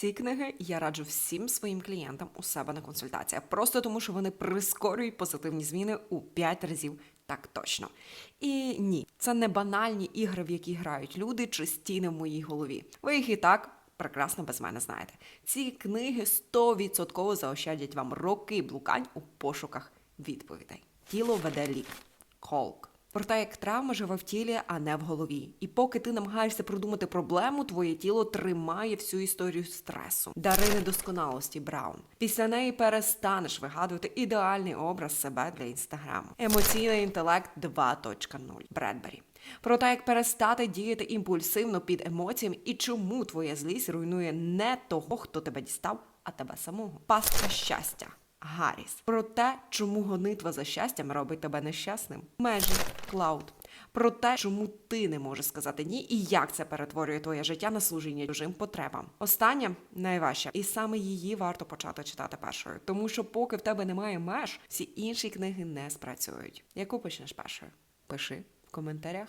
Ці книги я раджу всім своїм клієнтам у себе на консультаціях, просто тому що вони прискорюють позитивні зміни у 5 разів. Так точно. І ні, це не банальні ігри, в які грають люди чи стіни в моїй голові. Ви їх і так прекрасно без мене знаєте. Ці книги 100% заощадять вам роки блукань у пошуках відповідей. Тіло веде лік. Колк. Про те, як травма живе в тілі, а не в голові. І поки ти намагаєшся продумати проблему, твоє тіло тримає всю історію стресу. Дари недосконалості Браун. Після неї перестанеш вигадувати ідеальний образ себе для інстаграму. Емоційний інтелект 2.0. Бредбері. Про те, як перестати діяти імпульсивно під емоціями і чому твоя злість руйнує не того, хто тебе дістав, а тебе самого. Пастка щастя. Гарріс. Про те, чому гонитва за щастям робить тебе нещасним. Межі Клауд. Про те, чому ти не можеш сказати ні, і як це перетворює твоє життя на служіння чужим потребам. Остання найважча, і саме її варто почати читати першою, тому що поки в тебе немає меж, всі інші книги не спрацюють. Яку почнеш першою? Пиши в коментарях.